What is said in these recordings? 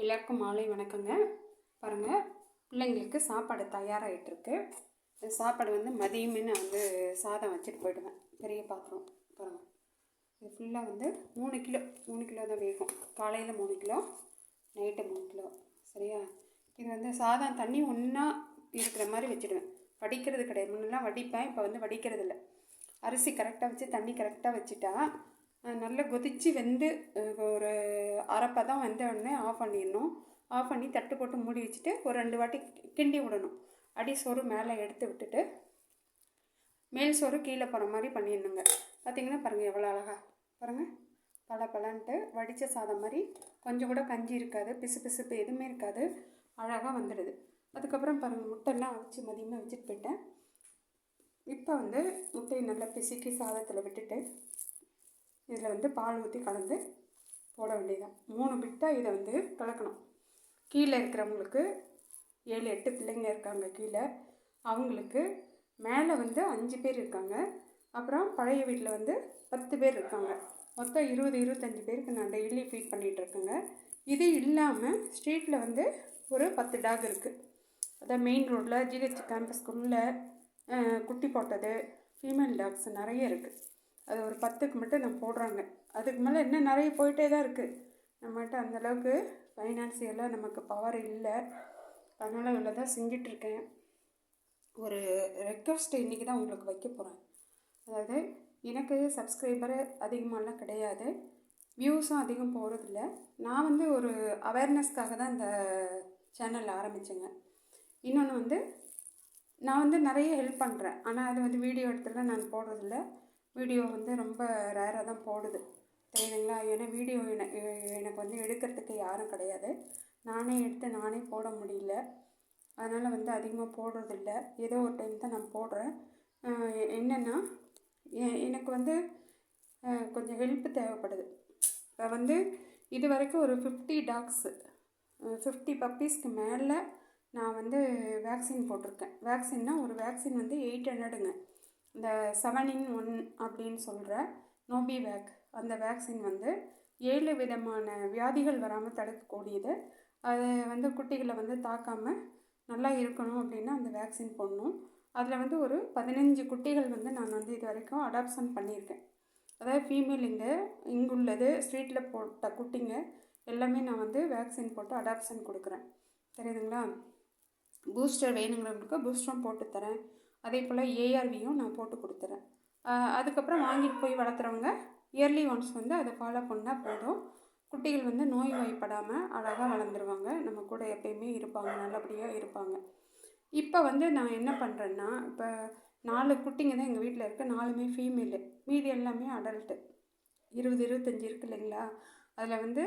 எல்லாருக்கும் மாலை வணக்கங்க. பாருங்கள் பிள்ளைங்களுக்கு சாப்பாடு தயாராகிட்டுருக்கு இந்த சாப்பாடு வந்து மதியமே நான் வந்து சாதம் வச்சுட்டு போயிடுவேன். பெரிய பாத்திரம் பாருங்கள் இது ஃபுல்லாக வந்து மூணு கிலோ மூணு கிலோ தான் வேகும். காலையில் மூணு கிலோ நைட்டு மூணு கிலோ. சரியா? இது வந்து சாதம் தண்ணி ஒன்றா இருக்கிற மாதிரி வச்சுடுவேன். வடிக்கிறது கிடையாது. முன்னெல்லாம் வடிப்பேன் இப்போ வந்து வடிக்கிறது இல்லை அரிசி கரெக்டாக வச்சு தண்ணி கரெக்டாக வச்சுட்டா நல்லா கொதித்து வெந்து ஒரு அரைப்பை தான் வெந்த உடனே ஆஃப் பண்ணிடணும். ஆஃப் பண்ணி தட்டு போட்டு மூடி வச்சுட்டு ஒரு ரெண்டு வாட்டி கிண்டி விடணும். அடி சோறு மேலே எடுத்து விட்டுட்டு மேல் சோறு கீழே போகிற மாதிரி பண்ணிடணுங்க. பார்த்தீங்கன்னா பாருங்கள் எவ்வளோ அழகா. பாருங்கள் பல பலன்ட்டு வடித்த சாதம் மாதிரி கொஞ்சம் கூட கஞ்சி இருக்காது பிசு பிசுப்பு எதுவுமே இருக்காது. அழகாக வந்துடுது. அதுக்கப்புறம் பாருங்கள் முட்டைலாம் அவிச்சு மதியமாக வச்சுட்டு போயிட்டேன். இப்போ வந்து முட்டையை நல்லா பிசுக்கி சாதத்தில் விட்டுட்டு இதில் வந்து பால் ஊற்றி கலந்து போட வேண்டியதுதான். மூணு பிட்டாக இதை வந்து கலக்கணும். கீழே இருக்கிறவங்களுக்கு ஏழு எட்டு பிள்ளைங்க இருக்காங்க கீழே. அவங்களுக்கு மேலே வந்து அஞ்சு பேர் இருக்காங்க. அப்புறம் பழைய வீட்டில் வந்து பத்து பேர் இருக்காங்க. மொத்தம் இருபது இருபத்தஞ்சி பேருக்கு நான் டெய்லி ஃபீட் பண்ணிகிட்டு இருக்கேங்க. இது இல்லாமல் ஸ்ட்ரீட்டில் வந்து ஒரு பத்து டாக் இருக்குது அதான் மெயின் ரோட்டில் ஜிஹெச் கேம்பஸ்க்குள்ளே குட்டி போட்டது ஃபீமேல் டாக்ஸ் நிறைய இருக்குது அது ஒரு பத்துக்கு மட்டும் நான் போடுறாங்க. அதுக்கு மேலே இன்னும் நிறைய போயிட்டே தான் இருக்குது நம்மகிட்ட அந்தளவுக்கு ஃபைனான்சியலாக நமக்கு பவர் இல்லை. அதனால் இவ்வளோ தான் செஞ்சிட்ருக்கேன் ஒரு ரெக்வஸ்ட் இன்றைக்கி தான் உங்களுக்கு வைக்க போகிறேன் அதாவது எனக்கு சப்ஸ்கிரைபரு அதிகமாகலாம் கிடையாது. வியூஸும் அதிகம் போகிறதில்ல நான் வந்து ஒரு அவேர்னஸ்க்காக தான் இந்த சேனல் ஆரம்பித்தேங்க இன்னொன்று வந்து நான் வந்து நிறைய ஹெல்ப் பண்ணுறேன் ஆனால் அது வந்து வீடியோ எடுத்துலாம் நான் போடுறதில்ல. வீடியோ வந்து ரொம்ப ரேராக தான் போடுது. தெரியுதுங்களா ஏன்னா வீடியோ என- எனக்கு வந்து எடுக்கிறதுக்கு யாரும் கிடையாது. நானே எடுத்து நானே போட முடியல. அதனால் வந்து அதிகமாக போடுறதில்ல. ஏதோ ஒரு டைம் தான் நான் போடுறேன். என்னென்னா எனக்கு வந்து கொஞ்சம் ஹெல்ப் தேவைப்படுது. இப்போ வந்து இது வரைக்கும் ஒரு ஃபிஃப்டி டாக்ஸு ஃபிஃப்டி பப்பீஸ்க்கு மேலே நான் வந்து வேக்சின் போட்டிருக்கேன். வேக்சின்னா ஒரு வேக்சின் வந்து எயிட் ஹண்ட்ரடுங்க இந்த செவன் இன் ஒன் அப்படின்னு சொல்கிற நோபி வேக் அந்த வேக்சின் வந்து ஏழு விதமான வியாதிகள் வராமல் தடுக்கக்கூடியது. அது வந்து குட்டிகளை வந்து தாக்காமல் நல்லா இருக்கணும் அப்படின்னா அந்த வேக்சின் போடணும். அதில் வந்து ஒரு பதினஞ்சு குட்டிகள் வந்து நான் வந்து இது வரைக்கும் அடாப்ஷன் பண்ணியிருக்கேன். அதாவது ஃபீமேல் இங்கே இங்குள்ளது ஸ்ட்ரீட்டில் போட்ட குட்டிங்க எல்லாமே நான் வந்து வேக்சின் போட்டு அடாப்ஷன் கொடுக்குறேன். தெரியுதுங்களா? பூஸ்டர் வேணுங்கிறவங்களுக்கு பூஸ்டரும் போட்டு தரேன். அதே போல் ஏஆர்வியும் நான் போட்டு கொடுத்துறேன். அதுக்கப்புறம் வாங்கிட்டு போய் வளர்த்துறவங்க இயர்லி ஒன்ஸ் வந்து அதை ஃபாலோ பண்ணால் போதும். குட்டிகள் வந்து நோய் வாய்ப்படாமல் அழகாக வளர்ந்துருவாங்க. நம்ம கூட எப்பயுமே இருப்பாங்க நல்லபடியாக இருப்பாங்க. இப்போ வந்து நான் என்ன பண்ணுறேன்னா இப்போ நாலு குட்டிங்க தான் எங்கள் வீட்டில் இருக்குது நாலுமே ஃபீமேலு மீதி எல்லாமே அடல்ட்டு இருபது இருபத்தஞ்சி இருக்கு இல்லைங்களா? அதில் வந்து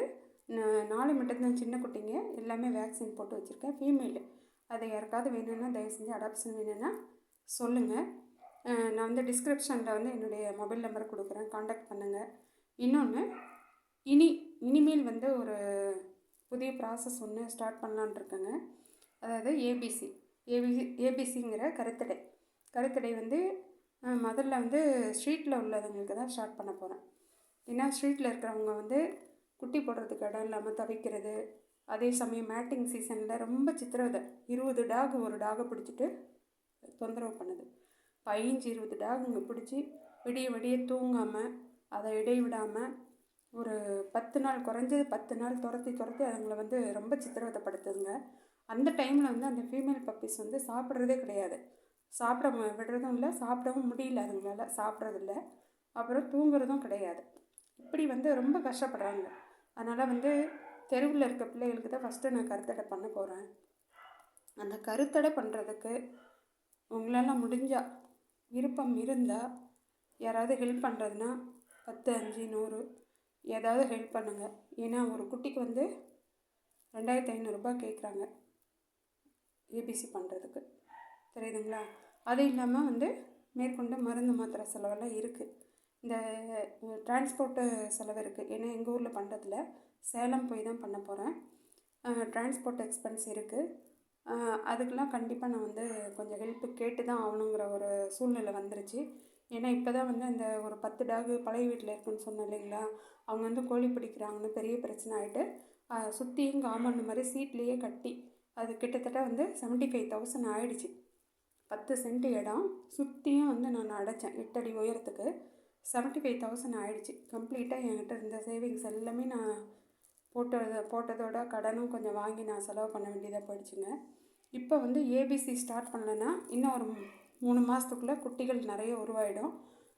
நாலு மட்டும்தான் சின்ன குட்டிங்க. எல்லாமே வேக்சின் போட்டு வச்சுருக்கேன். ஃபீமேலு அதை யாருக்காவது வேணும்னா தயவு செஞ்சு அடாப்ஷன் வேணும்னா சொல்லுங்கள் நான் வந்து டிஸ்கிரிப்ஷனில் வந்து என்னுடைய மொபைல் நம்பர் கொடுக்குறேன். காண்டாக்ட் பண்ணுங்கள் இன்னொன்று இனி இனிமேல் வந்து ஒரு புதிய ப்ராசஸ் ஒன்று ஸ்டார்ட் பண்ணலான்னு இருக்கேங்க. அதாவது ஏபிசி ஏபிசி ஏபிசிங்கிற கருத்தடை. கருத்தடை வந்து முதல்ல வந்து ஸ்ட்ரீட்டில் உள்ளவங்களுக்கு தான் ஸ்டார்ட் பண்ண போகிறேன் ஏன்னா ஸ்ட்ரீட்டில் இருக்கிறவங்க வந்து குட்டி போடுறதுக்கு இடம் இல்லாமல் தவிக்கிறது. அதே சமயம் மேட்டிங் சீசனில் ரொம்ப சித்திரவதை. இருபது டாக் ஒரு டாகை பிடிச்சிட்டு தொந்தரவு பண்ணுது. பதினஞ்சு இருபது டாகுங்க பிடிச்சி விடிய விடிய தூங்காமல் அதை இடைவிடாமல் ஒரு பத்து நாள் குறைஞ்சது பத்து நாள் துரத்தி துரத்தி அதுங்களை வந்து ரொம்ப சித்திரவதைப்படுத்துதுங்க. அந்த டைமில் வந்து அந்த ஃபீமேல் பப்பீஸ் வந்து சாப்பிட்றதே கிடையாது. சாப்பிட விடுறதும் இல்லை சாப்பிடவும் முடியல அதுங்களால சாப்பிட்றதில்ல. அப்புறம் தூங்குறதும் கிடையாது. இப்படி வந்து ரொம்ப கஷ்டப்படுறாங்க. அதனால் வந்து தெருவில் இருக்க பிள்ளைகளுக்கு தான் ஃபஸ்ட்டு நான் கருத்தடை பண்ண போகிறேன் அந்த கருத்தடை பண்ணுறதுக்கு உங்களால் முடிஞ்சால் விருப்பம் இருந்தால் யாராவது ஹெல்ப் பண்ணுறதுனா பத்து அஞ்சு நூறு ஏதாவது ஹெல்ப் பண்ணுங்கள் ஏன்னா ஒரு குட்டிக்கு வந்து ரெண்டாயிரத்தி ஐநூறுரூபா கேட்குறாங்க ஏபிசி பண்ணுறதுக்கு தெரியுதுங்களா? அது இல்லாமல் வந்து மேற்கொண்டு மருந்து மாத்திரை செலவெல்லாம் இருக்குது இந்த டிரான்ஸ்போர்ட்டு செலவு இருக்குது ஏன்னா எங்கள் ஊரில் பண்ணுறதில்ல சேலம் போய் தான் பண்ண போகிறேன் டிரான்ஸ்போர்ட் எக்ஸ்பென்ஸ் இருக்குது அதுக்கெலாம் கண்டிப்பாக நான் வந்து கொஞ்சம் ஹெல்ப்பு கேட்டு தான் ஆகணுங்கிற ஒரு சூழ்நிலை வந்துருச்சு. ஏன்னா இப்போ தான் வந்து அந்த ஒரு பத்து டாகு பழைய வீட்டில் இருக்குன்னு சொன்னேன் இல்லைங்களா? அவங்க வந்து கோழி பிடிக்கிறாங்கன்னு பெரிய பிரச்சனை ஆகிட்டு சுற்றியும் காம்பவுண்டு மாதிரி சீட்லேயே கட்டி அது கிட்டத்தட்ட வந்து செவன்ட்டி ஃபைவ் தௌசண்ட் ஆகிடுச்சு பத்து சென்ட் இடம் சுற்றியும் வந்து நான் அடைச்சேன் எட்டடி உயரத்துக்கு. செவன்ட்டி ஃபைவ் தௌசண்ட் ஆகிடுச்சு கம்ப்ளீட்டாக என்கிட்ட இருந்த சேவிங்ஸ் எல்லாமே நான் போட்டது போட்டதோட கடனும் கொஞ்சம் வாங்கி நான் செலவு பண்ண வேண்டியதாக போயிடுச்சுங்க. இப்போ வந்து ஏபிசி ஸ்டார்ட் பண்ணலைன்னா இன்னும் ஒரு மூணு மாதத்துக்குள்ளே குட்டிகள் நிறைய உருவாயிடும்.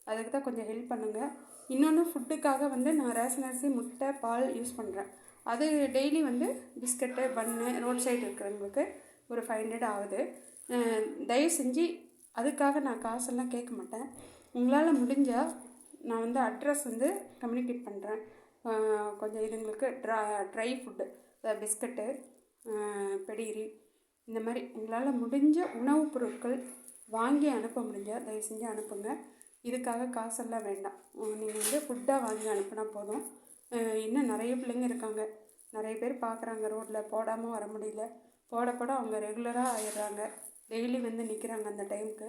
அதுக்கு தான் கொஞ்சம் ஹெல்ப் பண்ணுங்கள் இன்னொன்று ஃபுட்டுக்காக வந்து நான் ரேஷன் அரிசி முட்டை பால் யூஸ் பண்ணுறேன் அது டெய்லி வந்து பிஸ்கட்டு பன்னு ரோட் சைடு இருக்கிறவங்களுக்கு ஒரு ஃபைவ் ஹண்ட்ரட் ஆகுது. தயவு செஞ்சு அதுக்காக நான் காசெல்லாம் கேட்க மாட்டேன். உங்களால் முடிஞ்சால் நான் வந்து அட்ரஸ் வந்து கம்யூனிகேட் பண்ணுறேன் கொஞ்சம் இதுங்களுக்கு ட்ரா ட்ரை ஃபுட்டு பிஸ்கட்டு பெடிகிரி இந்த மாதிரி உங்களால் முடிஞ்ச உணவுப் பொருட்கள் வாங்கி அனுப்ப முடிஞ்சால் தயவு செஞ்சு அனுப்புங்க. இதுக்காக காசெல்லாம் வேண்டாம். நீங்கள் வந்து ஃபுட்டாக வாங்கி அனுப்புனா போதும். இன்னும் நிறைய பிள்ளைங்க இருக்காங்க. நிறைய பேர் பார்க்குறாங்க ரோட்டில் போடாமல் வர முடியல. போட போட அவங்க ரெகுலராக ஆயிடுறாங்க. டெய்லி வந்து நிற்கிறாங்க அந்த டைமுக்கு.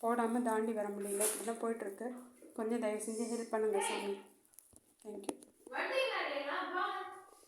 போடாமல் தாண்டி வர முடியல. இப்படி தான் போயிட்டுருக்கு கொஞ்சம் தயவு செஞ்சு ஹெல்ப் பண்ணுங்கள் சாமி. தேங்க்யூ